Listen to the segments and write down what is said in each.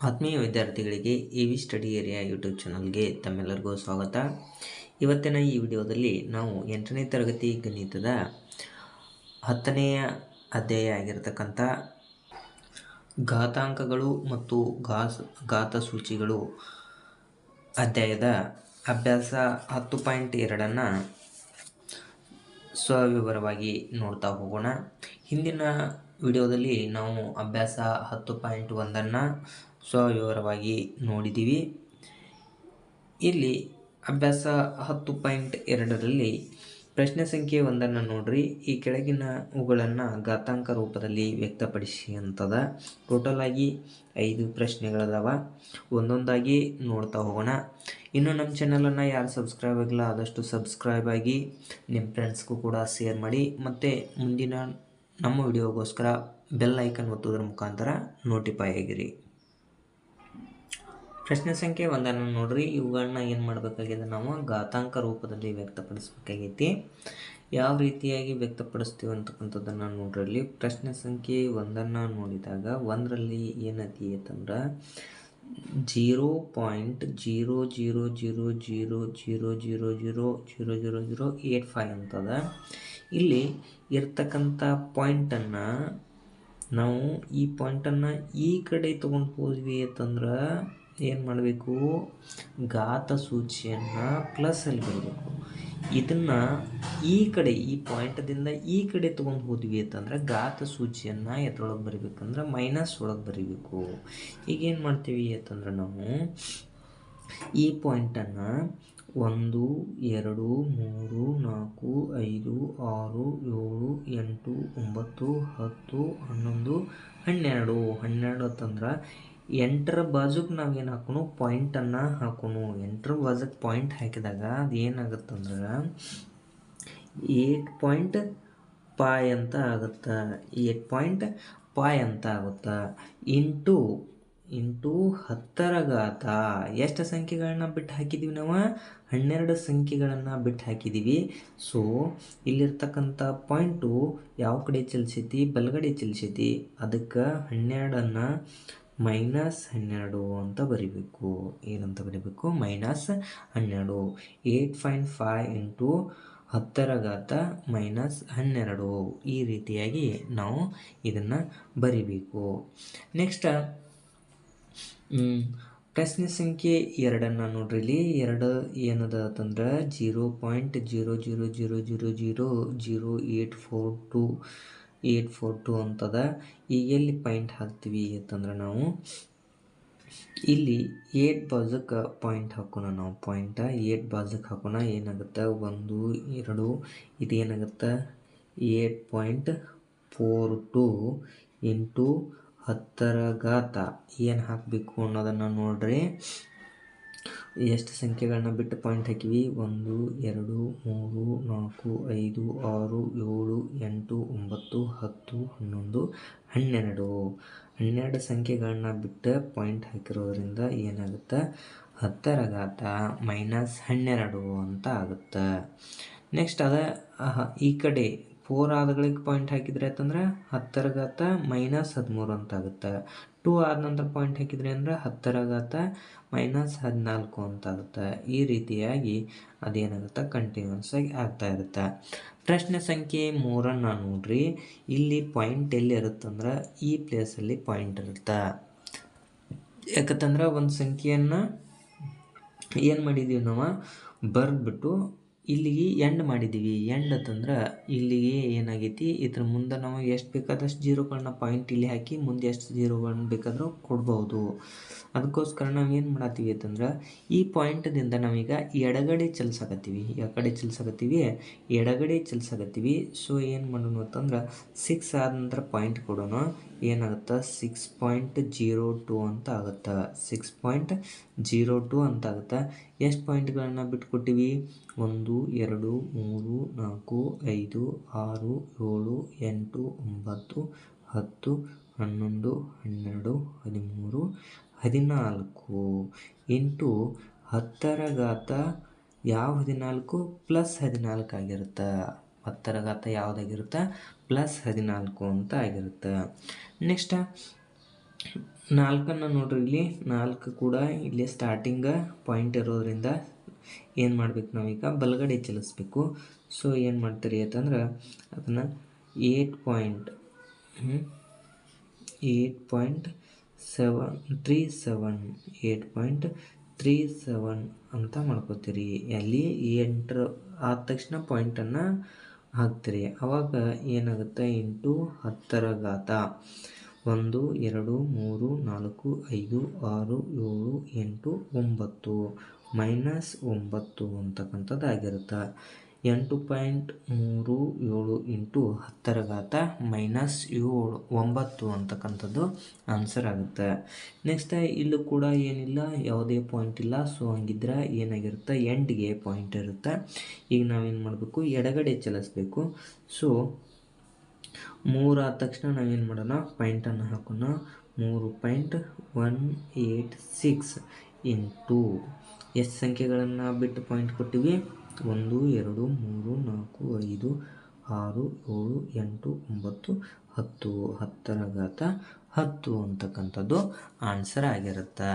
ಆತ್ಮೀಯ ವಿದ್ಯಾರ್ಥಿಗಳಿಗೆ A V study area YouTube ಚಾನಲ್ಗೆ ತಮ್ಮೆಲ್ಲರಿಗೂ ಸ್ವಾಗತ. ಇವತ್ತಿನ ಈ ವಿಡಿಯೋದಲ್ಲಿ ನಾವು ಎಂಟನೇ ತರಗತಿ ಗಣಿತದ ಹತ್ತನೆಯ ಅಧ್ಯಾಯ ಆಗಿರತಕ್ಕಂಥ ಘಾತಾಂಕಗಳು ಮತ್ತು ಘಾಸ್, ಘಾತ ಸೂಚಿಗಳು ಅಧ್ಯಾಯದ ಅಭ್ಯಾಸ ಹತ್ತು ಪಾಯಿಂಟ್ ಎರಡನ್ನು ಸ್ವವಿವರವಾಗಿ ನೋಡ್ತಾ ಹೋಗೋಣ. ಹಿಂದಿನ ವಿಡಿಯೋದಲ್ಲಿ ನಾವು ಅಭ್ಯಾಸ ಹತ್ತು ಪಾಯಿಂಟ್ ಒಂದನ್ನು ಸ್ವವಿವರವಾಗಿ ನೋಡಿದ್ದೀವಿ ಇಲ್ಲಿ ಅಭ್ಯಾಸ ಹತ್ತು ಪಾಯಿಂಟ್ ಎರಡರಲ್ಲಿ ಪ್ರಶ್ನೆ ಸಂಖ್ಯೆ ಒಂದನ್ನು ನೋಡ್ರಿ. ಈ ಕೆಳಗಿನ ಅವುಗಳನ್ನು ಘಾತಾಂಕ ರೂಪದಲ್ಲಿ ವ್ಯಕ್ತಪಡಿಸಿ ಅಂತದ ಟೋಟಲ್ ಆಗಿ ಐದು ಪ್ರಶ್ನೆಗಳದಾವ. ಒಂದೊಂದಾಗಿ ನೋಡ್ತಾ ಹೋಗೋಣ. ಇನ್ನು ನಮ್ಮ ಚಾನಲನ್ನು ಯಾರು ಸಬ್ಸ್ಕ್ರೈಬ್ ಆಗಿಲ್ಲ ಆದಷ್ಟು ಸಬ್ಸ್ಕ್ರೈಬ್ ಆಗಿ ನಿಮ್ಮ ಫ್ರೆಂಡ್ಸ್ಗೂ ಕೂಡ ಶೇರ್ ಮಾಡಿ. ಮತ್ತು ಮುಂದಿನ ನಮ್ಮ ವಿಡಿಯೋಗೋಸ್ಕರ ಬೆಲ್ ಐಕನ್ ಒತ್ತೋದ್ರ ಮುಖಾಂತರ ನೋಟಿಫೈ ಆಗಿರಿ. ಪ್ರಶ್ನೆ ಸಂಖ್ಯೆ ಒಂದನ್ನು ನೋಡ್ರಿ ಇವುಗಳನ್ನ ಏನು ಮಾಡಬೇಕಾಗಿದೆ ನಾವು ಘಾತಾಂಕ ರೂಪದಲ್ಲಿ ವ್ಯಕ್ತಪಡಿಸಬೇಕಾಗೈತಿ ಯಾವ ರೀತಿಯಾಗಿ ವ್ಯಕ್ತಪಡಿಸ್ತೀವಿ ಅಂತಕ್ಕಂಥದ್ದನ್ನು ನೋಡ್ರಲ್ಲಿ ಪ್ರಶ್ನೆ ಸಂಖ್ಯೆ ಒಂದನ್ನು ನೋಡಿದಾಗ ಒಂದರಲ್ಲಿ ಏನತಿ ಅಂತಂದ್ರೆ zero point zero zero zero zero zero zero zero zero zero zero eight five ಅಂತದ ಇಲ್ಲಿ ಇರ್ತಕ್ಕಂಥ ಪಾಯಿಂಟನ್ನು ನಾವು ಈ ಪಾಯಿಂಟನ್ನು ಈ ಕಡೆ ತೊಗೊಂಡು ಹೋದ್ವಿ ಅಂತಂದ್ರೆ ಏನು ಮಾಡಬೇಕು? ಘಾತ ಸೂಚಿಯನ್ನು ಪ್ಲಸ್ಸಲ್ಲಿ ಬರಬೇಕು. ಇದನ್ನು ಈ ಕಡೆ, ಈ ಪಾಯಿಂಟದಿಂದ ಈ ಕಡೆ ತೊಗೊಂಡು ಹೋದ್ವಿ ಅಂತಂದ್ರೆ ಘಾತ ಸೂಚಿಯನ್ನು ಎದ್ರೊಳಗೆ ಬರಿಬೇಕಂದ್ರೆ ಮೈನಸ್ ಒಳಗೆ ಬರಿಬೇಕು. ಈಗ ಏನು ಮಾಡ್ತೀವಿ ಅಂತಂದ್ರೆ ನಾವು ಈ ಪಾಯಿಂಟನ್ನು ಒಂದು, ಎರಡು, ಮೂರು, ನಾಲ್ಕು, ಐದು, ಆರು, ಏಳು, ಎಂಟು, ಒಂಬತ್ತು, ಹತ್ತು, ಹನ್ನೊಂದು, ಹನ್ನೆರಡು. ಹನ್ನೆರಡು ಅಂತಂದ್ರೆ ಎಂಟರ ಬಾಜುಗೆ ನಾವು ಏನು ಹಾಕೋಣ? ಪಾಯಿಂಟನ್ನು ಹಾಕೋಣ. ಎಂಟರ ಬಾಜುಗೆ ಪಾಯಿಂಟ್ ಹಾಕಿದಾಗ ಅದು ಏನಾಗುತ್ತಂದ್ರೆ ಏಟ್ ಪಾಯಿಂಟ್ ಪಾಯ್ ಅಂತ ಆಗುತ್ತೆ. ಏಟ್ ಪಾಯಿಂಟ್ ಪಾಯ್ ಅಂತ ಆಗುತ್ತೆ. ಇಂಟು ಇಂಟು ಹತ್ತರ ಘಾತ ಎಷ್ಟು ಸಂಖ್ಯೆಗಳನ್ನ ಬಿಟ್ಟು ಹಾಕಿದ್ದೀವಿ ನಾವು? ಹನ್ನೆರಡು ಸಂಖ್ಯೆಗಳನ್ನು ಬಿಟ್ಟು ಹಾಕಿದ್ದೀವಿ ಸೊ ಇಲ್ಲಿರ್ತಕ್ಕಂಥ ಪಾಯಿಂಟು ಯಾವ ಕಡೆ ಚಲಿಸೈತಿ? ಬಲಗಡೆ ಚಲಿಸೈತಿ. ಅದಕ್ಕೆ ಹನ್ನೆರಡನ್ನು ಮೈನಸ್ ಹನ್ನೆರಡು ಅಂತ ಬರಿಬೇಕು. ಏನಂತ ಬರಿಬೇಕು? ಮೈನಸ್ ಹನ್ನೆರಡು. ಏಟ್ ಪಾಯಿಂಟ್ ಫೈವ್ ಇಂಟು ಹತ್ತರ ಘಾತ ಮೈನಸ್ ಹನ್ನೆರಡು. ಈ ರೀತಿಯಾಗಿ ನಾವು ಇದನ್ನು ಬರಿಬೇಕು. ನೆಕ್ಸ್ಟ್ ಪ್ರಶ್ನೆ ಸಂಖ್ಯೆ ಎರಡನ್ನು ನೋಡ್ರಿ ಇಲ್ಲಿ ಎರಡು ಏನದ ಅಂತಂದ್ರೆ zero point zero zero zero zero zero zero eight four two eight four two ಅಂತದ. ಈಗ ಎಲ್ಲಿ ಪಾಯಿಂಟ್ ಹಾಕ್ತೀವಿ ಅಂತಂದ್ರೆ ನಾವು ಇಲ್ಲಿ ಏಟ್ ಬಾಜಕ್ಕೆ ಪಾಯಿಂಟ್ ಹಾಕೋಣ ನಾವು. ಪಾಯಿಂಟ ಏಟ್ ಬಾಜಕ್ಕೆ ಹಾಕೋಣ. ಏನಾಗುತ್ತೆ? ಒಂದು, ಎರಡು, ಇದೇನಾಗುತ್ತೆ? Eight point four two into ಹತ್ತರ ಘಾತ. ಏನು ಹಾಕಬೇಕು ಅನ್ನೋದನ್ನು ನೋಡ್ರಿ. ಎಷ್ಟು ಸಂಖ್ಯೆಗಳನ್ನ ಬಿಟ್ಟು ಪಾಯಿಂಟ್ ಹಾಕಿವಿ? ಒಂದು, ಎರಡು, ಮೂರು, ನಾಲ್ಕು, ಐದು, ಆರು, ಏಳು, ಎಂಟು, ಒಂಬತ್ತು, ಹತ್ತು, ಹನ್ನೊಂದು, ಹನ್ನೆರಡು. ಹನ್ನೆರಡು ಸಂಖ್ಯೆಗಳನ್ನ ಬಿಟ್ಟು ಪಾಯಿಂಟ್ ಹಾಕಿರೋದ್ರಿಂದ ಏನಾಗುತ್ತೆ? ಹತ್ತರ ಘಾತ ಮೈನಸ್ ಹನ್ನೆರಡು ಅಂತ ಆಗುತ್ತೆ. ನೆಕ್ಸ್ಟ್ ಅದ ಈ ಕಡೆ ಫೋರ್ ಆದಗಳಿಗೆ ಪಾಯಿಂಟ್ ಹಾಕಿದ್ರೆ ಅಂತಂದ್ರೆ ಹತ್ತರಗಾತ ಮೈನಸ್ ಹದಿಮೂರು ಅಂತ ಆಗುತ್ತೆ. ಟೂ ಆದ ನಂತರ ಪಾಯಿಂಟ್ ಹಾಕಿದ್ರೆ ಅಂದರೆ ಹತ್ತರಗಾತ ಮೈನಸ್ ಹದಿನಾಲ್ಕು ಅಂತ ಆಗುತ್ತೆ. ಈ ರೀತಿಯಾಗಿ ಅದೇನಾಗುತ್ತೆ? ಕಂಟಿನ್ಯೂಸ್ ಆಗಿ ಆಗ್ತಾ ಇರುತ್ತೆ. ಪ್ರಶ್ನೆ ಸಂಖ್ಯೆ ಮೂರನ್ನು ನೋಡ್ರಿ. ಇಲ್ಲಿ ಪಾಯಿಂಟ್ ಎಲ್ಲಿ ಇರುತ್ತಂದ್ರೆ ಈ ಪ್ಲೇಸಲ್ಲಿ ಪಾಯಿಂಟ್ ಇರುತ್ತೆ. ಯಾಕಂತಂದ್ರೆ ಒಂದು ಸಂಖ್ಯೆಯನ್ನು ಏನು ಮಾಡಿದ್ದೀವಿ ನಾವು? ಬರೆದ್ಬಿಟ್ಟು ಇಲ್ಲಿಗೆ ಎಂಡ್ ಮಾಡಿದ್ದೀವಿ ಎಂಡ್ ಅಂತಂದ್ರೆ ಇಲ್ಲಿಗೆ ಏನಾಗೈತಿ? ಇದ್ರ ಮುಂದೆ ನಾವು ಎಷ್ಟು ಬೇಕಾದಷ್ಟು ಜೀರೋಗಳನ್ನ ಪಾಯಿಂಟ್ ಇಲ್ಲಿ ಹಾಕಿ ಮುಂದೆ ಎಷ್ಟು ಜೀರೋಗಳನ್ನ ಬೇಕಾದರೂ ಕೊಡ್ಬೋದು. ಅದಕ್ಕೋಸ್ಕರ ನಾವು ಏನು ಮಾಡತ್ತೀವಿ ಅಂತಂದ್ರೆ, ಈ ಪಾಯಿಂಟ್ದಿಂದ ನಾವೀಗ ಎಡಗಡೆ ಚಲಿಸಕತ್ತೀವಿ. ಕಡೆ ಚಲಿಸಕತ್ತೀವಿ? ಎಡಗಡೆ ಚಲಿಸಕತ್ತೀವಿ. ಸೊ ಏನು ಮಾಡೋಣ ಅಂತಂದ್ರೆ ಸಿಕ್ಸ್ ಆದ ನಂತರ ಪಾಯಿಂಟ್ ಕೊಡೋಣ. ಏನಾಗುತ್ತೆ? ಸಿಕ್ಸ್ ಪಾಯಿಂಟ್ ಜೀರೋ ಟೂ ಅಂತ ಆಗುತ್ತೆ. ಸಿಕ್ಸ್ ಪಾಯಿಂಟ್ ಜೀರೋ ಟೂ ಅಂತ ಆಗುತ್ತೆ. ಎಷ್ಟು ಪಾಯಿಂಟ್ಗಳನ್ನು ಬಿಟ್ಕೊಟ್ಟಿವಿ? ಒಂದು, ಎರಡು, ಮೂರು, ನಾಲ್ಕು, ಐದು ಆರು, ಏಳು, ಎಂಟು, ಒಂಬತ್ತು, ಹತ್ತು, ಹನ್ನೊಂದು, ಹನ್ನೆರಡು, ಹದಿಮೂರು, ಹದಿನಾಲ್ಕು. ಇಂಟು ಹತ್ತರ ಘಾತ ಯಾವ ಹದಿನಾಲ್ಕು? ಪ್ಲಸ್ ಹದಿನಾಲ್ಕು ಆಗಿರುತ್ತೆ. ಹತ್ತರ ಘಾತ ಯಾವುದಾಗಿರುತ್ತೆ? ಪ್ಲಸ್ ಹದಿನಾಲ್ಕು ಅಂತ ಆಗಿರುತ್ತೆ. ನೆಕ್ಸ್ಟ್, ನಾಲ್ಕನ್ನು ನೋಡ್ರಿ ಇಲ್ಲಿ. ನಾಲ್ಕು ಕೂಡ ಇಲ್ಲಿ ಸ್ಟಾರ್ಟಿಂಗ ಪಾಯಿಂಟ್ ಇರೋದ್ರಿಂದ ಏನು ಮಾಡಬೇಕು ನಾವೀಗ? ಬಲಗಡೆ ಚಲಿಸ್ಬೇಕು. ಸೊ ಏನು ಮಾಡ್ತೀರಿ ಅಂತಂದ್ರೆ, ಅದನ್ನು eight point eight point seven three seven eight point three seven ಅಂತ ಮಾಡ್ಕೋತೀರಿ. ಅಲ್ಲಿ ಎಂಟ್ರ್ ಆದ ತಕ್ಷಣ ಪಾಯಿಂಟನ್ನು ಹಾಕ್ತೀರಿ. ಆವಾಗ ಏನಾಗುತ್ತೆ? ಇಂಟು ಹತ್ತರ ಘಾತ. ಒಂದು, ಎರಡು, ಮೂರು, ನಾಲ್ಕು, ಐದು, ಆರು, ಏಳು, ಎಂಟು, ಒಂಬತ್ತು. ಮೈನಸ್ ಒಂಬತ್ತು ಅಂತಕ್ಕಂಥದ್ದು ಆಗಿರುತ್ತೆ ಎಂಟು ಪಾಯಿಂಟ್ ಮೂರು ಏಳು ಇಂಟು ಹತ್ತರ ಘಾತ ಮೈನಸ್ ಏಳು, ಒಂಬತ್ತು ಅಂತಕ್ಕಂಥದ್ದು ಆನ್ಸರ್ ಆಗುತ್ತೆ. ನೆಕ್ಸ್ಟ್ ಇಲ್ಲೂ ಕೂಡ ಏನಿಲ್ಲ, ಯಾವುದೇ ಪಾಯಿಂಟ್ ಇಲ್ಲ. ಸೊ ಹಂಗಿದ್ರೆ ಏನಾಗಿರುತ್ತೆ? ಎಂಡ್ಗೆ ಪಾಯಿಂಟ್ ಇರುತ್ತೆ. ಈಗ ನಾವೇನು ಮಾಡಬೇಕು? ಎಡಗಡೆ ಚಲಿಸ್ಬೇಕು. ಸೊ ಮೂರು ಆದ ತಕ್ಷಣ ನಾವೇನು ಮಾಡೋಣ? ಪಾಯಿಂಟನ್ನು ಹಾಕೋಣ. ಮೂರು point one eight six into ಎಷ್ಟು ಸಂಖ್ಯೆಗಳನ್ನು ಬಿಟ್ಟು ಪಾಯಿಂಟ್ ಕೊಟ್ಟಿವಿ? ಒಂದು, ಎರಡು, ಮೂರು, ನಾಲ್ಕು, ಐದು, ಆರು, ಏಳು, ಎಂಟು, ಒಂಬತ್ತು, ಹತ್ತು. ಹತ್ತರ ಘಾತ ಹತ್ತು ಅಂತಕ್ಕಂಥದ್ದು ಆನ್ಸರ್ ಆಗಿರುತ್ತೆ.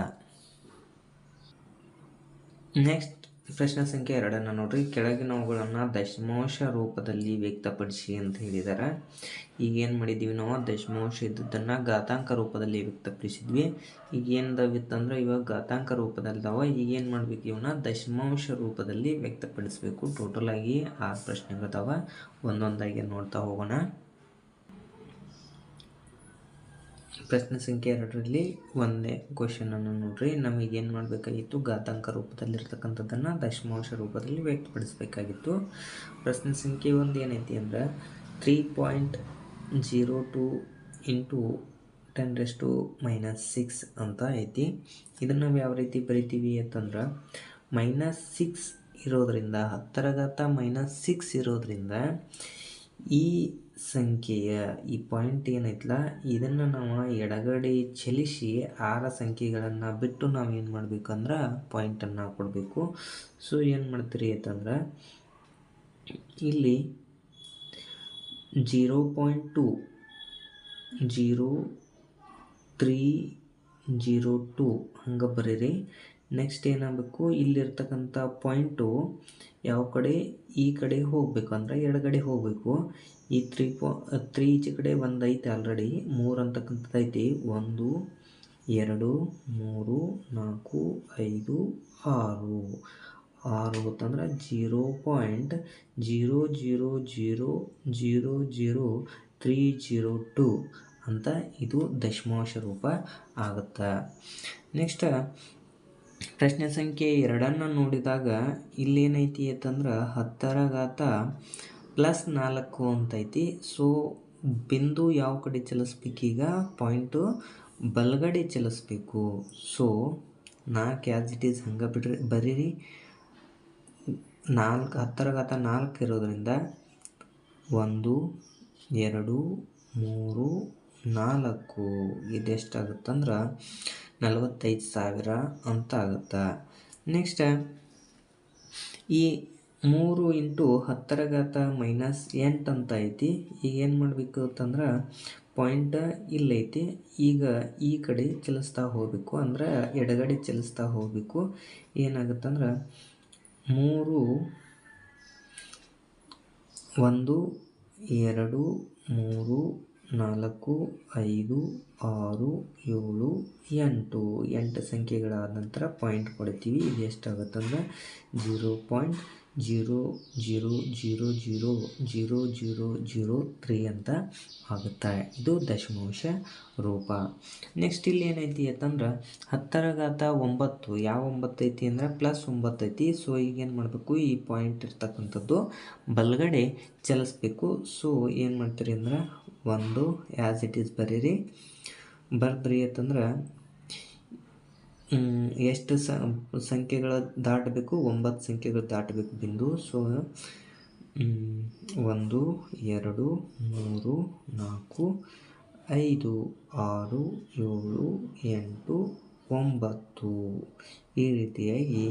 ನೆಕ್ಸ್ಟ್ ಪ್ರಶ್ನೆ ಸಂಖ್ಯೆ ಎರಡನ್ನು ನೋಡ್ರಿ. ಕೆಳಗಿನವುಗಳನ್ನು ದಶಮಾಂಶ ರೂಪದಲ್ಲಿ ವ್ಯಕ್ತಪಡಿಸಿ ಅಂತ ಹೇಳಿದ್ದಾರೆ ಈಗ ಏನು ಮಾಡಿದ್ದೀವಿ ನಾವು? ದಶಮಾಂಶ ಇದ್ದದ್ದನ್ನು ಘಾತಾಂಕ ರೂಪದಲ್ಲಿ ವ್ಯಕ್ತಪಡಿಸಿದ್ವಿ. ಈಗ ಏನದಾವಿತ್ತಂದ್ರೆ ಇವಾಗ ಘಾತಾಂಕ ರೂಪದಲ್ಲಿದಾವ ಈಗ ಏನು ಮಾಡ್ಬೇಕು ಇವನ್ನ? ದಶಮಾಂಶ ರೂಪದಲ್ಲಿ ವ್ಯಕ್ತಪಡಿಸಬೇಕು. ಟೋಟಲ್ ಆಗಿ ಆರು ಪ್ರಶ್ನೆಗಳಿದಾವೆ. ಒಂದೊಂದಾಗಿ ನೋಡ್ತಾ ಹೋಗೋಣ. ಪ್ರಶ್ನೆ ಸಂಖ್ಯೆ ಎರಡರಲ್ಲಿ ಒಂದೇ ಕ್ವಶನನ್ನು ನೋಡ್ರಿ. ನಮಗೆ ಏನು ಮಾಡಬೇಕಾಗಿತ್ತು? ಘಾತಾಂಕ ರೂಪದಲ್ಲಿರ್ತಕ್ಕಂಥದ್ದನ್ನು ದಶಮಾಂಶ ರೂಪದಲ್ಲಿ ವ್ಯಕ್ತಪಡಿಸಬೇಕಾಗಿತ್ತು. ಪ್ರಶ್ನೆ ಸಂಖ್ಯೆ ಒಂದು ಏನೈತಿ ಅಂದ್ರೆ three point zero two into ten raised to minus six ಅಂತ ಐತಿ. ಇದನ್ನು ನಾವು ಯಾವ ರೀತಿ ಬರಿತೀವಿ ಅಂತಂದ್ರೆ ಮೈನಸ್ ಸಿಕ್ಸ್ ಇರೋದರಿಂದ ಹತ್ತರ ಘಾತ ಮೈನಸ್ ಸಿಕ್ಸ್ ಇರೋದರಿಂದ ಈ ಸಂಖ್ಯೆಯ ಈ ಪಾಯಿಂಟ್ ಏನೈತಲ್ಲ ಇದನ್ನು ನಾವು ಎಡಗಡೆ ಚಲಿಸಿ ಆರ ಸಂಖ್ಯೆಗಳನ್ನು ಬಿಟ್ಟು ನಾವು ಏನು ಮಾಡಬೇಕಂದ್ರೆ ಪಾಯಿಂಟನ್ನು ಕೊಡಬೇಕು. ಸೊ ಏನು ಮಾಡ್ತೀರಿ ಅಂತಂದ್ರೆ, ಇಲ್ಲಿ zero point two zero three zero two ಹಂಗೆ ಬರೀರಿ. ನೆಕ್ಸ್ಟ್ ಏನಾಗಬೇಕು? ಇಲ್ಲಿರ್ತಕ್ಕಂಥ ಪಾಯಿಂಟು ಯಾವ ಕಡೆ? ಈ ಕಡೆ ಹೋಗಬೇಕು ಅಂದರೆ ಎಡಗಡೆ ಹೋಗಬೇಕು. ಈ ತ್ರೀ ಪಾ ತ್ರೀ ಈಚೆ ಕಡೆ ಒಂದು ಐತೆ ಆಲ್ರೆಡಿ ಮೂರು ಅಂತಕ್ಕಂಥದ್ದು ಐತಿ. ಒಂದು, ಎರಡು, ಮೂರು, ನಾಲ್ಕು, ಐದು, ಆರು. ಆರು ಅಂತಂದ್ರೆ zero point zero zero zero zero zero three zero two ಅಂತ ಇದು ದಶಮಾಂಶ ರೂಪ ಆಗುತ್ತೆ. ನೆಕ್ಸ್ಟ್, ಪ್ರಶ್ನೆ ಸಂಖ್ಯೆ ಎರಡನ್ನು ನೋಡಿದಾಗ ಇಲ್ಲೇನೈತಿ ಅಂತಂದ್ರೆ ಹತ್ತರ ಘಾತ ಪ್ಲಸ್ ನಾಲ್ಕು ಅಂತೈತಿ. ಸೊ ಬಿಂದು ಯಾವ ಕಡೆ ಚಲಿಸ್ಬೇಕೀಗ ಪಾಯಿಂಟು ಬಲಗಡೆ ಚಲಿಸ್ಬೇಕು. ಸೊ ನಾಲ್ಕು ಆ್ಯಸ್ ಇಟ್ ಈಸ್ ಹಂಗೆ ಬಿಡ್ರಿ, ಬರೀರಿ. ನಾಲ್ಕು, ಹತ್ತರ ಘಾತ ನಾಲ್ಕು ಇರೋದರಿಂದ ಒಂದು, ಎರಡು, ಮೂರು ನಾಲ್ಕು ಇದೆಷ್ಟಾಗುತ್ತಂದ್ರೆ ನಲವತ್ತೈದು ಸಾವಿರ ಅಂತ ಆಗುತ್ತೆ ನೆಕ್ಸ್ಟ್ ಈ ಮೂರು ಇಂಟು ಹತ್ತರ ಘಾತ ಮೈನಸ್ ಎಂಟು ಅಂತ ಐತಿ ಈಗ ಏನು ಮಾಡಬೇಕು ಅಂತಂದ್ರೆ ಪಾಯಿಂಟ್ ಇಲ್ಲೈತಿ. ಈಗ ಈ ಕಡೆ ಚಲಿಸ್ತಾ ಹೋಗಬೇಕು ಅಂದ್ರೆ ಎಡಗಡೆ ಚಲಿಸ್ತಾ ಹೋಗಬೇಕು. ಏನಾಗುತ್ತಂದ್ರೆ ಮೂರು, ಒಂದು, ಎರಡು, ಮೂರು ನಾಲ್ಕು, ಐದು, ಆರು, ಏಳು, ಎಂಟು. ಎಂಟು ಸಂಖ್ಯೆಗಳಾದ ನಂತರ ಪಾಯಿಂಟ್ ಕೊಡ್ತೀವಿ. ಇದು ಎಷ್ಟಾಗುತ್ತಂದ್ರೆ zero point zero zero zero zero zero zero zero three ಅಂತ ಆಗುತ್ತೆ. ಇದು ದಶಮಾಂಶ ರೂಪ. ನೆಕ್ಸ್ಟ್ ಇಲ್ಲಿ ಏನೈತಿ ಅಂತಂದ್ರೆ ಹತ್ತರ ಘಾತ ಒಂಬತ್ತು. ಯಾವ ಒಂಬತ್ತು ಐತಿ ಅಂದ್ರೆ ಪ್ಲಸ್ ಒಂಬತ್ತು ಐತಿ. ಸೊ ಈಗ ಏನು ಮಾಡಬೇಕು? ಈ ಪಾಯಿಂಟ್ ಇರ್ತಕ್ಕಂಥದ್ದು ಬಲಗಡೆ ಚಲಿಸ್ಬೇಕು. ಸೊ ಏನು ಮಾಡ್ತೀರಿ ಅಂದ್ರೆ ಒಂದು ಆ್ಯಸ್ ಇಟ್ ಈಸ್ ಬರೀರಿ. ಬರ್ದ್ರಿ ಅಂತಂದ್ರೆ ಎಷ್ಟು ಸಂಖ್ಯೆಗಳ ದಾಟಬೇಕು? ಒಂಬತ್ತು ಸಂಖ್ಯೆಗಳು ದಾಟಬೇಕು ಬಿಂದು. ಸೊ ಒಂದು, ಎರಡು, ಮೂರು, ನಾಲ್ಕು, ಐದು, ಆರು, ಏಳು, ಎಂಟು, ಒಂಬತ್ತು. ಈ ರೀತಿಯಾಗಿ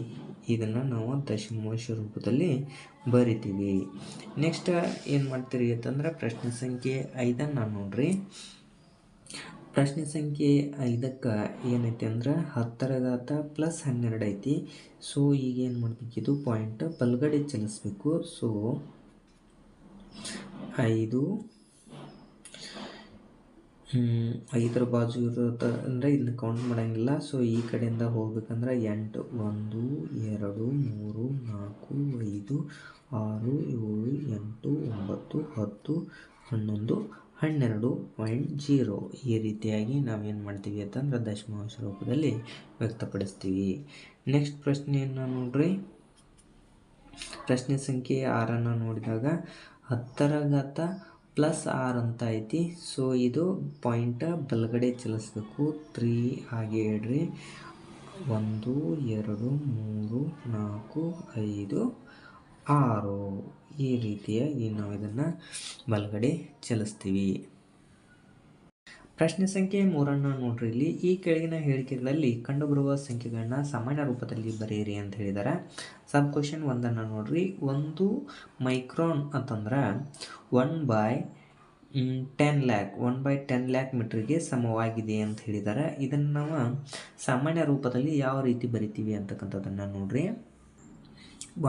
ಇದನ್ನು ನಾವು ದಶಮಾಂಶ ರೂಪದಲ್ಲಿ ಬರಿತೀವಿ. ನೆಕ್ಸ್ಟ್ ಏನು ಮಾಡ್ತೀರಿ ಅಂತಂದ್ರೆ ಪ್ರಶ್ನೆ ಸಂಖ್ಯೆ ಐದನ್ನು ನೋಡ್ರಿ. ಪ್ರಶ್ನೆ ಸಂಖ್ಯೆ ಐದಕ್ಕೆ ಏನೈತಿ ಅಂದ್ರೆ ಹತ್ತರ ಘಾತ ಪ್ಲಸ್ ಹನ್ನೆರಡು ಐತಿ. ಸೊ ಈಗ ಏನು ಮಾಡ್ಬೇಕಿದು ಪಾಯಿಂಟ್ ಬಲಗಡೆ ಚಲಿಸ್ಬೇಕು. ಸೊ ಐದು ಐದರ ಬಾಜು ಇರುತ್ತೆ ಅಂದರೆ ಇಲ್ಲಿ ಕೌಂಟ್ ಮಾಡೋಂಗಿಲ್ಲ. ಸೊ ಈ ಕಡೆಯಿಂದ ಹೋಗ್ಬೇಕಂದ್ರೆ ಎಂಟು, ಒಂದು, ಎರಡು, ಮೂರು, ನಾಲ್ಕು, ಐದು, ಆರು, ಏಳು, ಎಂಟು, ಒಂಬತ್ತು, ಹತ್ತು, ಹನ್ನೊಂದು, ಹನ್ನೆರಡು ಪಾಯಿಂಟ್ ಜೀರೋ ಈ ರೀತಿಯಾಗಿ ನಾವೇನು ಮಾಡ್ತೀವಿ ಅಂತಂದ್ರೆ ದಶಮಾಂಶ ರೂಪದಲ್ಲಿ ವ್ಯಕ್ತಪಡಿಸ್ತೀವಿ. ನೆಕ್ಸ್ಟ್ ಪ್ರಶ್ನೆಯನ್ನು ನೋಡ್ರಿ. ಪ್ರಶ್ನೆ ಸಂಖ್ಯೆ ಆರನ್ನು ನೋಡಿದಾಗ ಹತ್ತರ ಘಾತ ಪ್ಲಸ್ ಆರ್ ಅಂತ ಐತಿ. ಸೊ ಇದು ಪಾಯಿಂಟ್ ಬಲಗಡೆ ಚಲಿಸ್ಬೇಕು. ತ್ರೀ ಹಾಗೆ ಇಡ್ರಿ ಒಂದು, ಎರಡು, ಮೂರು, ನಾಲ್ಕು, ಐದು, ಆರು. ಈ ರೀತಿಯಾಗಿ ನಾವು ಇದನ್ನು ಬಲಗಡೆ ಚಲಿಸ್ತೀವಿ. ಪ್ರಶ್ನೆ ಸಂಖ್ಯೆ ಮೂರನ್ನು ನೋಡ್ರಿ. ಇಲ್ಲಿ ಈ ಕೆಳಗಿನ ಹೇಳಿಕೆಗಳಲ್ಲಿ ಕಂಡುಬರುವ ಸಂಖ್ಯೆಗಳನ್ನ ಸಾಮಾನ್ಯ ರೂಪದಲ್ಲಿ ಬರೆಯಿರಿ ಅಂತ ಹೇಳಿದ್ದಾರೆ ಸಬ್ ಕ್ವಶನ್ ಒಂದನ್ನು ನೋಡ್ರಿ. ಒಂದು ಮೈಕ್ರೋನ್ ಅಂತಂದ್ರೆ one by ten lakh, one by ten lakh ಮೀಟ್ರಿಗೆ ಸಮವಾಗಿದೆ ಅಂತ ಹೇಳಿದ್ದಾರೆ ಇದನ್ನು ನಾವು ಸಾಮಾನ್ಯ ರೂಪದಲ್ಲಿ ಯಾವ ರೀತಿ ಬರಿತೀವಿ ಅಂತಕ್ಕಂಥದ್ದನ್ನು ನೋಡ್ರಿ.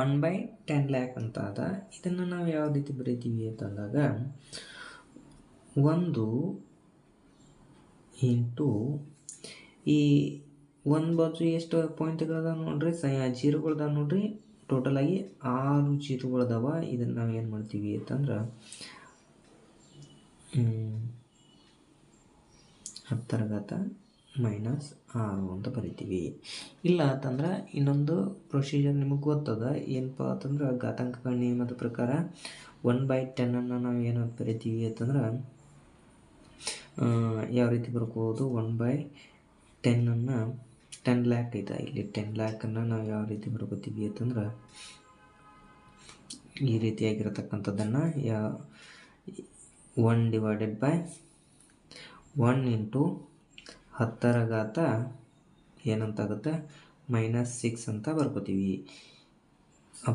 ಒನ್ ಬೈ ಟೆನ್ ಲ್ಯಾಕ್ ಅಂತ ಅದ. ಇದನ್ನು ನಾವು ಯಾವ ರೀತಿ ಬರಿತೀವಿ ಅಂತಂದಾಗ, ಒಂದು ಇಂಟು ಈ ಒಂದು ಬಾಜು ಎಷ್ಟು ಪಾಯಿಂಟ್ಗಳದಾವ ನೋಡ್ರಿ, ಸ ಜೀರೋಗಳದಾವ ನೋಡ್ರಿ ಟೋಟಲಾಗಿ ಆರು ಜೀರೋಗಳದಾವ. ಇದನ್ನು ನಾವು ಏನು ಮಾಡ್ತೀವಿ ಅಂತಂದ್ರೆ ಹತ್ತರ ಘಾತ ಮೈನಸ್ ಆರು ಅಂತ ಬರಿತೀವಿ. ಇಲ್ಲ ಅಂತಂದ್ರೆ ಇನ್ನೊಂದು ಪ್ರೊಸೀಜರ್ ನಿಮಗೆ ಗೊತ್ತದ, ಏನಪ್ಪ ಅಂತಂದ್ರೆ ಘಾತಾಂಕಗಳ ನಿಯಮದ ಪ್ರಕಾರ ಒನ್ ಬೈ ಟೆನ್ನನ್ನು ನಾವು ಏನು ಬರಿತೀವಿ ಅಂತಂದ್ರೆ ಯಾವ ರೀತಿ ಬರ್ಕೋಬೋದು ಒನ್ ಬೈ ಟೆನ್ನನ್ನು ಟೆನ್ ಲ್ಯಾಕ್ ಐತೆ? ಇಲ್ಲಿ ಟೆನ್ ಲ್ಯಾಕನ್ನು ನಾವು ಯಾವ ರೀತಿ ಬರ್ಕೋತೀವಿ ಅಂತಂದ್ರೆ ಈ ರೀತಿಯಾಗಿರತಕ್ಕಂಥದ್ದನ್ನು ಯಾ one divided by one into ಹತ್ತರ ಘಾತ ಏನಂತಾಗುತ್ತೆ? ಮೈನಸ್ ಸಿಕ್ಸ್ ಅಂತ ಬರ್ಕೋತೀವಿ.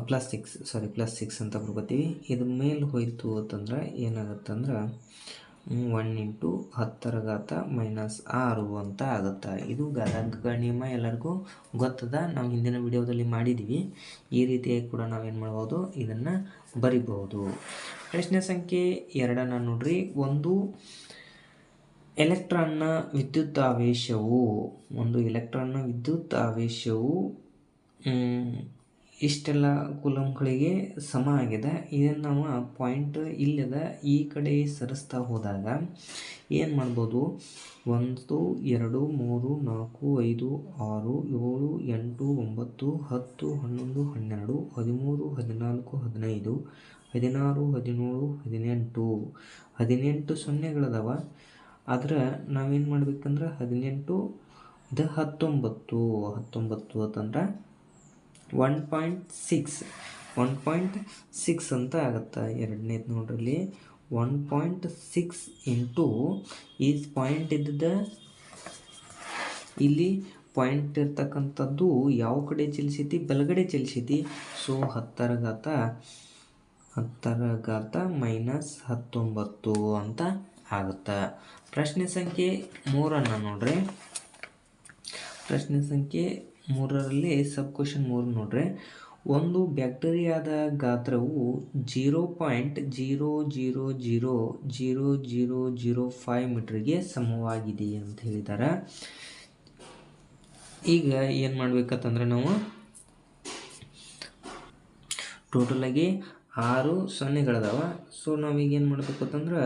Plus six sorry plus six ಅಂತ ಬರ್ಕೋತೀವಿ. ಇದು ಮೇಲೆ ಹೋಯ್ತು ಅಂತಂದ್ರೆ ಏನಾಗುತ್ತೆ ಅಂದ್ರೆ ಒನ್ ಇಂಟು ಹತ್ತರ ಘಾತ ಮೈನಸ್ ಆರು ಅಂತ ಆಗುತ್ತೆ. ಇದು ಘಾತಾಂಕಗಳ ನಿಯಮ ಎಲ್ಲರಿಗೂ ಗೊತ್ತದ? ನಾವು ಹಿಂದಿನ ವಿಡಿಯೋದಲ್ಲಿ ಮಾಡಿದ್ದೀವಿ ಈ ರೀತಿಯಾಗಿ ಕೂಡ ನಾವೇನು ಮಾಡ್ಬೋದು? ಇದನ್ನು ಬರಿಬಹುದು. ಪ್ರಶ್ನೆ ಸಂಖ್ಯೆ ಎರಡನ್ನು ನೋಡ್ರಿ. ಒಂದು, ಎಲೆಕ್ಟ್ರಾನ್ನ ವಿದ್ಯುತ್ ಆವೇಶವು, ಒಂದು ಎಲೆಕ್ಟ್ರಾನ್ನ ವಿದ್ಯುತ್ ಆವೇಶವು ಇಷ್ಟೆಲ್ಲ ಕುಲಂಗಳಿಗೆ ಸಮ ಆಗಿದೆ. ಇದನ್ನು ನಾವು ಪಾಯಿಂಟ್ ಇಲ್ಲದ ಈ ಕಡೆ ಸರಿಸ್ತಾ ಹೋದಾಗ ಏನು ಮಾಡ್ಬೋದು? ಒಂದು, ಎರಡು, ಮೂರು, ನಾಲ್ಕು, ಐದು, ಆರು, ಏಳು, ಎಂಟು, ಒಂಬತ್ತು, ಹತ್ತು, ಹನ್ನೊಂದು, ಹನ್ನೆರಡು, ಹದಿಮೂರು, ಹದಿನಾಲ್ಕು, ಹದಿನೈದು, ಹದಿನಾರು, ಹದಿನೇಳು, ಹದಿನೆಂಟು. ಹದಿನೆಂಟು ಸೊನ್ನೆಗಳದಾವ. ಆದ್ರೆ ನಾವೇನು ಮಾಡ್ಬೇಕಂದ್ರೆ ಹದಿನೆಂಟು, ಇದು ಹತ್ತೊಂಬತ್ತು. ಹತ್ತೊಂಬತ್ತು ಅಂತಂದ್ರೆ one point six one point six ಅಂತ ಆಗುತ್ತೆ. ಎರಡನೇದು ನೋಡ್ರಲ್ಲಿ ಒನ್ ಪಾಯಿಂಟ್ ಸಿಕ್ಸ್ ಇಂಟು ಈ ಪಾಯಿಂಟ್ ಇದ್ದದ ಇಲ್ಲಿ ಪಾಯಿಂಟ್ ಇರ್ತಕ್ಕಂಥದ್ದು ಯಾವ ಕಡೆ ಚಲಿಸೈತಿ? ಬಲಗಡೆ ಚಲಿಸೈತಿ. ಸೊ ಹತ್ತರ ಘಾತ ಹತ್ತರ ಘಾತ ಮೈನಸ್ ಹತ್ತೊಂಬತ್ತು ಅಂತ ಆಗುತ್ತೆ. ಪ್ರಶ್ನೆ ಸಂಖ್ಯೆ ಮೂರನ್ನು ನೋಡ್ರಿ. ಪ್ರಶ್ನೆ ಸಂಖ್ಯೆ ಮೂರರಲ್ಲಿ ಸಬ್ ಕ್ವಶನ್ ಮೂರು ನೋಡ್ರಿ. ಒಂದು ಬ್ಯಾಕ್ಟೀರಿಯಾದ ಗಾತ್ರವು zero point zero zero zero zero zero zero five ಮೀಟ್ರಿಗೆ ಸಮವಾಗಿದೆ ಅಂತ ಹೇಳಿದ್ದಾರೆ ಈಗ ಏನು ಮಾಡ್ಬೇಕಂತಂದ್ರೆ ನಾವು ಟೋಟಲಾಗಿ ಆರು ಸೊನ್ನೆಗಳದಾವ. ಸೊ ನಾವೀಗ ಏನು ಮಾಡಬೇಕು ಅಂತಂದ್ರೆ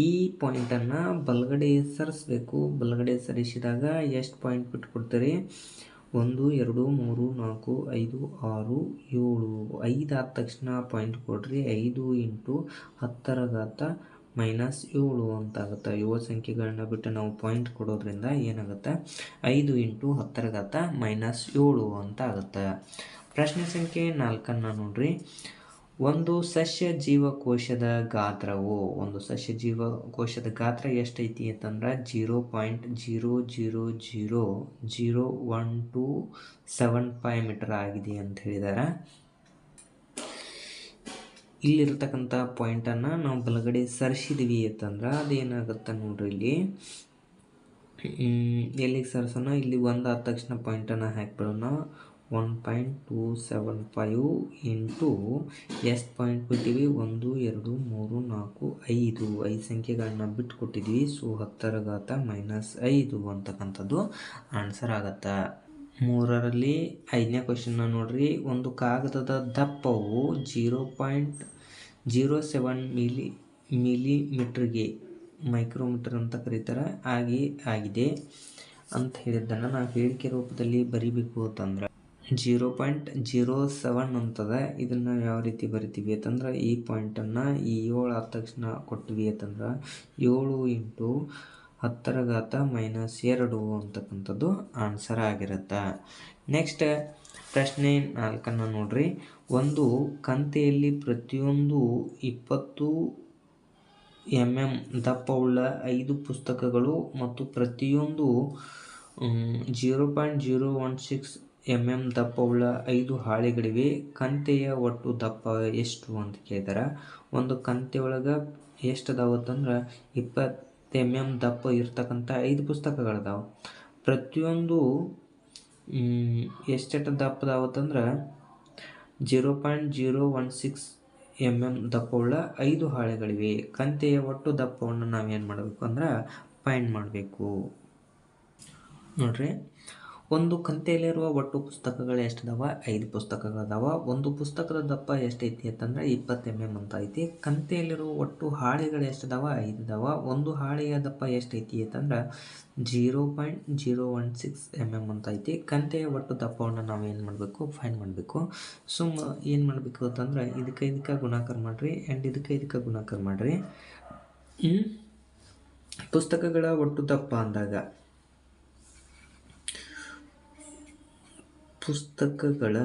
ಈ ಪಾಯಿಂಟನ್ನು ಬಲಗಡೆ ಸರಿಸ್ಬೇಕು. ಬಲಗಡೆ ಸರಿಸಿದಾಗ ಎಷ್ಟು ಪಾಯಿಂಟ್ ಬಿಟ್ಕೊಡ್ತೀರಿ? ಒಂದು, ಎರಡು, ಮೂರು, ನಾಲ್ಕು, ಐದು, ಆರು, ಏಳು, ಐದು ಆದ ತಕ್ಷಣ ಪಾಯಿಂಟ್ ಕೊಡ್ರಿ. ಐದು ಇಂಟು ಹತ್ತರ ಘಾತ ಮೈನಸ್ ಏಳು ಅಂತ ಆಗುತ್ತೆ ಏಳು ಸಂಖ್ಯೆಗಳನ್ನ ಬಿಟ್ಟು ನಾವು ಪಾಯಿಂಟ್ ಕೊಡೋದ್ರಿಂದ ಏನಾಗುತ್ತೆ? ಐದು ಇಂಟು ಹತ್ತರ ಘಾತ ಮೈನಸ್ ಏಳು ಅಂತ ಆಗುತ್ತೆ ಪ್ರಶ್ನೆ ಸಂಖ್ಯೆ ನಾಲ್ಕನ್ನು ನೋಡ್ರಿ. ಒಂದು ಸಸ್ಯ ಜೀವಕೋಶದ ಗಾತ್ರವು, ಒಂದು ಸಸ್ಯ ಜೀವಕೋಶದ ಗಾತ್ರ ಎಷ್ಟೈತಿ ಅಂತಂದ್ರೆ zero point zero zero zero zero one two seven five metre ಆಗಿದೆ ಅಂತ ಹೇಳಿದ್ದಾರೆ ಇಲ್ಲಿರ್ತಕ್ಕಂಥ ಪಾಯಿಂಟನ್ನು ನಾವು ಬಲಗಡೆ ಸರಿಸಿದ್ವಿ ಅಂತಂದ್ರೆ ಅದೇನಾಗುತ್ತೆ ನೋಡ್ರಿ ಇಲ್ಲಿ. ಎಲ್ಲಿಗೆ ಸರಿಸೋಣ? ಇಲ್ಲಿ ಒಂದು ಆದ ತಕ್ಷಣ ಪಾಯಿಂಟನ್ನು ಹಾಕಿಬಿಡೋಣ. One point two seven five into ಎಷ್ಟು ಪಾಯಿಂಟ್ ಕೊಟ್ಟಿವಿ ಒಂದು ಎರಡು ಮೂರು ನಾಲ್ಕು ಐದು ಐದು ಸಂಖ್ಯೆಗಳನ್ನ ಬಿಟ್ಟು ಕೊಟ್ಟಿದ್ವಿ ಸೊ ಹತ್ತರ ಘಾತ ಮೈನಸ್ ಐದು ಅಂತಕ್ಕಂಥದ್ದು ಆನ್ಸರ್ ಆಗತ್ತೆ. ಮೂರರಲ್ಲಿ ಐದನೇ ಕ್ವಶನ್ನ ನೋಡ್ರಿ. ಒಂದು ಕಾಗದದ ದಪ್ಪವು zero point zero seven milli ಮಿಲಿಮೀಟ್ರಿಗೆ micrometre ಅಂತ ಕರೀತಾರೆ. ಆಗಿ ಆಗಿದೆ. ಅಂತ ಹೇಳಿದ್ದನ್ನು ನಾವು ಹೇಳಿಕೆ ರೂಪದಲ್ಲಿ ಬರಿಬೇಕು ಅಂತಂದ್ರೆ ಜೀರೋ ಪಾಯಿಂಟ್ ಜೀರೋ ಸೆವೆನ್ ಅಂತದ. ಇದನ್ನು ಯಾವ ರೀತಿ ಬರಿತೀವಿ ಅಂತಂದ್ರೆ ಈ ಪಾಯಿಂಟನ್ನು ಈ ಏಳು ಆದ ತಕ್ಷಣ ಕೊಟ್ಟಿವಿ ಅಂತಂದ್ರೆ ಏಳು ಇಂಟು ಹತ್ತರ ಘಾತ ಮೈನಸ್ ಎರಡು ಅಂತಕ್ಕಂಥದ್ದು ಆನ್ಸರ್ ಆಗಿರುತ್ತೆ. ನೆಕ್ಸ್ಟ್ ಪ್ರಶ್ನೆ ನಾಲ್ಕನ್ನು ನೋಡ್ರಿ. ಒಂದು ಕಂತೆಯಲ್ಲಿ ಪ್ರತಿಯೊಂದು ಇಪ್ಪತ್ತು ಎಂ ಎಂ ದಪ್ಪವುಳ್ಳ ಐದು ಪುಸ್ತಕಗಳು ಮತ್ತು ಪ್ರತಿಯೊಂದು zero point zero one six M ದಪ್ಪವುಳ್ಳ ಐದು ಹಾಳೆಗಳಿವೆ. ಕಂತೆಯ ಒಟ್ಟು ದಪ್ಪ ಎಷ್ಟು ಅಂತ ಕೇಳ್ತಾರ. ಒಂದು ಕಂತೆ ಒಳಗೆ ಎಷ್ಟು ಅದಾವತ್ತಂದ್ರೆ ಇಪ್ಪತ್ತು ಎಂ ಎಂ ದಪ್ಪ ಇರ್ತಕ್ಕಂಥ ಐದು ಪುಸ್ತಕಗಳದಾವ. ಪ್ರತಿಯೊಂದು ಎಷ್ಟೆಷ್ಟು ದಪ್ಪ ಅದಾವತ್ತಂದ್ರೆ zero point zero one six M ದಪ್ಪವುಳ್ಳ ಐದು ಹಾಳೆಗಳಿವೆ. ಕಂತೆಯ ಒಟ್ಟು ದಪ್ಪವನ್ನು ನಾವೇನು ಮಾಡಬೇಕು ಅಂದ್ರೆ ಫೈಂಡ್ ಮಾಡಬೇಕು. ನೋಡ್ರಿ. ಒಂದು ಕಂತೆಯಲ್ಲಿರುವ ಒಟ್ಟು ಪುಸ್ತಕಗಳು ಎಷ್ಟಿದಾವೆ? ಐದು ಪುಸ್ತಕಗಳದಾವ. ಒಂದು ಪುಸ್ತಕದ ದಪ್ಪ ಎಷ್ಟೈತಿ ಅಂತಂದ್ರೆ ಇಪ್ಪತ್ತು ಎಂ ಎಂ ಅಂತ ಐತಿ ಕಂತೆಯಲ್ಲಿರುವ ಒಟ್ಟು ಹಾಳೆಗಳು ಎಷ್ಟಿದಾವ? ಐದು ಇದಾವ ಒಂದು ಹಾಳೆಯ ದಪ್ಪ ಎಷ್ಟೈತಿ ಅಂತಂದ್ರೆ zero point zero one six M M ಅಂತ ಐತಿ ಕಂತೆಯ ಒಟ್ಟು ದಪ್ಪವನ್ನು ನಾವು ಏನು ಮಾಡಬೇಕು? ಫೈನ್ ಮಾಡಬೇಕು. ಸುಮ್ ಏನು ಮಾಡಬೇಕು ಅಂತಂದ್ರೆ ಇದಕ್ಕೆ ಇದಕ್ಕೆ ಗುಣಾಕಾರ ಮಾಡಿರಿ ಆ್ಯಂಡ್ ಇದಕ್ಕೆ ಇದಕ್ಕೆ ಗುಣಾಕಾರ ಮಾಡಿರಿ. ಪುಸ್ತಕಗಳ ಒಟ್ಟು ದಪ್ಪ ಅಂದಾಗ ಪುಸ್ತಕಗಳ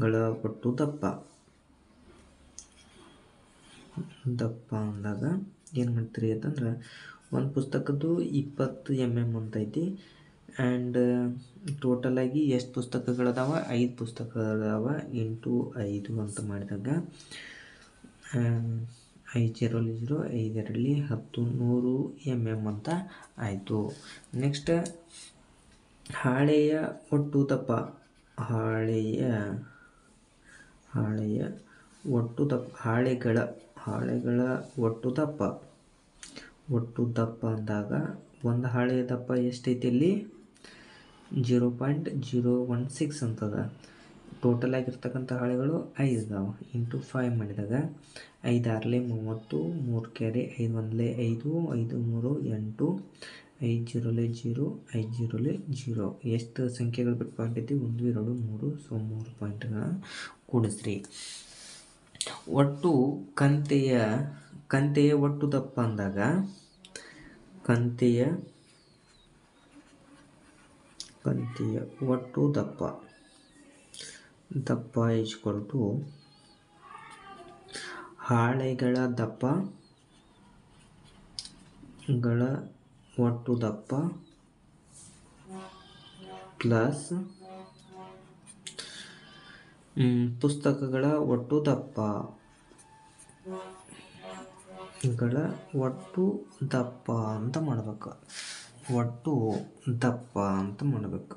ಗಳ ಒಟ್ಟು ದಪ್ಪ. ದಪ್ಪ ಅಂದಾಗ ಏನು ಮಾಡ್ತೀರಿ ಅಂತಂದ್ರೆ ಒಂದು ಪುಸ್ತಕದ್ದು ಇಪ್ಪತ್ತು ಎಂ ಎಂ ಅಂತ ಐತಿ ಆ್ಯಂಡ್ ಟೋಟಲಾಗಿ ಎಷ್ಟು ಪುಸ್ತಕಗಳದಾವ? ಐದು ಪುಸ್ತಕಗಳದಾವ, ಎಂಟು, ಐದು ಅಂತ ಮಾಡಿದಾಗ ಐದು ಜೀರೋಲಿ ಜೀರೋ ಐದರಲ್ಲಿ ಹತ್ತು ನೂರು ಎಂ ಎಂ ಅಂತ ಆಯಿತು. ನೆಕ್ಸ್ಟ್ ಹಾಳೆಯ ಒಟ್ಟು ದಪ್ಪ. ಹಾಳೆಯ ಹಾಳೆಯ ಒಟ್ಟು ದಪ್ಪ. ಹಾಳೆಗಳ ಹಾಳೆಗಳ ಒಟ್ಟು ದಪ್ಪ. ಒಟ್ಟು ದಪ್ಪ ಅಂದಾಗ ಒಂದು ಹಾಳೆಯ ದಪ್ಪ ಎಷ್ಟೈತಿ ಇಲ್ಲಿ? Zero point zero one six ಅಂತದ. ಟೋಟಲ್ ಆಗಿರ್ತಕ್ಕಂಥ ಹಾಳೆಗಳು ಐದು ಇದಾವೆ ಇಂಟು ಫೈವ್ ಮಾಡಿದಾಗ ಐದು ಆರಲೆ ಮೂವತ್ತು, ಮೂರು ಕ್ಯಾರೆ ಐದು ಒಂದಲೆ ಐದು ಐದು ಮೂರು ಎಂಟು ಐದು ಜೀರೋಲೆ ಜೀರೋ ಐದು ಜೀರೋಲೆ ಜೀರೋ ಎಷ್ಟು ಸಂಖ್ಯೆಗಳು ಬಿಟ್ಟು ಪಾಯಿಂಟ್ ಐತಿ ಒಂದು, ಎರಡು, ಮೂರು, ಸೊ ಮೂರು ಪಾಯಿಂಟ್ಗಳನ್ನ ಕೂಡಿಸ್ರಿ. ಒಟ್ಟು ಕಂತೆಯ ಕಂತೆಯ ಒಟ್ಟು ದಪ್ಪ ಅಂದಾಗ, ಕಂತೆಯ ಕಂತೆಯ ಒಟ್ಟು ದಪ್ಪ ದಪ್ಪ ಈಜ್ಕೊಲ್ ಹಾಳೆಗಳ ದಪ್ಪ, ಗಳ ಒಟ್ಟು ದಪ್ಪ ಪ್ಲಸ್ ಪುಸ್ತಕಗಳ ಒಟ್ಟು ದಪ್ಪ. ಗಳ ಒಟ್ಟು ದಪ್ಪ ಅಂತ ಮಾಡ್ಬೇಕು. ಒಟ್ಟು ದಪ್ಪ ಅಂತ ಮಾಡಬೇಕು.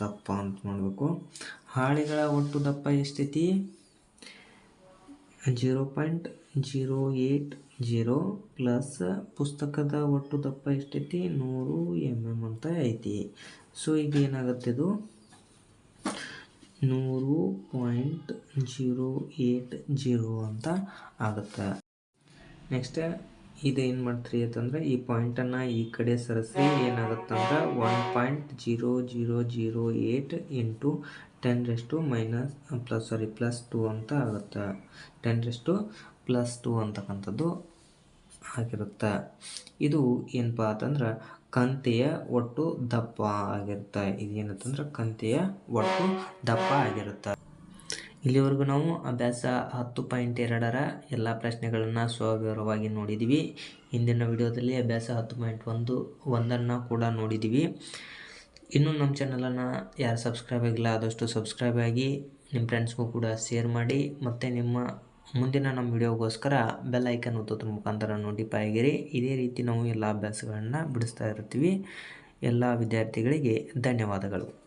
ದಪ್ಪ ಅಂತ ಮಾಡಬೇಕು. ಹಾಳೆಗಳ ಒಟ್ಟು ದಪ್ಪ ಎಷ್ಟೈತಿ zero point zero eight zero plus ಪುಸ್ತಕದ ಒಟ್ಟು ದಪ್ಪ ಎಷ್ಟೈತಿ? ನೂರು ಎಂ ಎಂ ಅಂತ ಐತಿ. ಸೊ ಈಗ ಏನಾಗುತ್ತೆ ಇದು? ನೂರು ಪಾಯಿಂಟ್ ಜೀರೋ ಏಟ್ ಜೀರೋ ಅಂತ ಆಗುತ್ತೆ. ನೆಕ್ಸ್ಟ್ ಇದು ಏನು ಮಾಡ್ತೀರಿ ಅಂತಂದರೆ, ಈ ಪಾಯಿಂಟನ್ನು ಈ ಕಡೆ ಸರಿಸಿ ಏನಾಗುತ್ತಂದ್ರೆ one point zero zero zero eight into ten raised to minus plus sorry plus two ಅಂತ ಆಗುತ್ತೆ. ಟೆನ್ ರೆಸ್ಟು ಪ್ಲಸ್ ಟು ಅಂತಕ್ಕಂಥದ್ದು ಆಗಿರುತ್ತೆ ಇದು ಏನಪ್ಪ ಅಂತಂದ್ರೆ ಕಂತೆಯ ಒಟ್ಟು ದಪ್ಪ ಆಗಿರುತ್ತೆ. ಇದು ಏನಂತಂದ್ರೆ ಕಂತೆಯ ಒಟ್ಟು ದಪ್ಪ ಆಗಿರುತ್ತೆ. ಇಲ್ಲಿವರೆಗೂ ನಾವು ಅಭ್ಯಾಸ ಹತ್ತು ಪಾಯಿಂಟ್ ಎರಡರ ಎಲ್ಲ ಪ್ರಶ್ನೆಗಳನ್ನು ಸ್ವವಿವರವಾಗಿ ನೋಡಿದ್ದೀವಿ ಹಿಂದಿನ ವಿಡಿಯೋದಲ್ಲಿ ಅಭ್ಯಾಸ ಹತ್ತು ಪಾಯಿಂಟ್ ಒಂದು, ಒಂದನ್ನು ಕೂಡ ನೋಡಿದ್ದೀವಿ ಇನ್ನೂ ನಮ್ಮ ಚಾನಲನ್ನು ಯಾರು ಸಬ್ಸ್ಕ್ರೈಬ್ ಆಗಿಲ್ಲ ಆದಷ್ಟು ಸಬ್ಸ್ಕ್ರೈಬ್ ಆಗಿ ನಿಮ್ಮ ಫ್ರೆಂಡ್ಸ್ಗೂ ಕೂಡ ಶೇರ್ ಮಾಡಿ, ಮತ್ತು ನಿಮ್ಮ ಮುಂದಿನ ನಮ್ಮ ವಿಡಿಯೋಗೋಸ್ಕರ ಬೆಲ್ ಐಕನ್ ಒತ್ತೋದ್ರ ಮುಖಾಂತರ ನೋಟಿಫೈ ಆಗಿರಿ. ಇದೇ ರೀತಿ ನಾವು ಎಲ್ಲ ಅಭ್ಯಾಸಗಳನ್ನು ಬಿಡಿಸ್ತಾ ಇರ್ತೀವಿ. ಎಲ್ಲ ವಿದ್ಯಾರ್ಥಿಗಳಿಗೆ ಧನ್ಯವಾದಗಳು.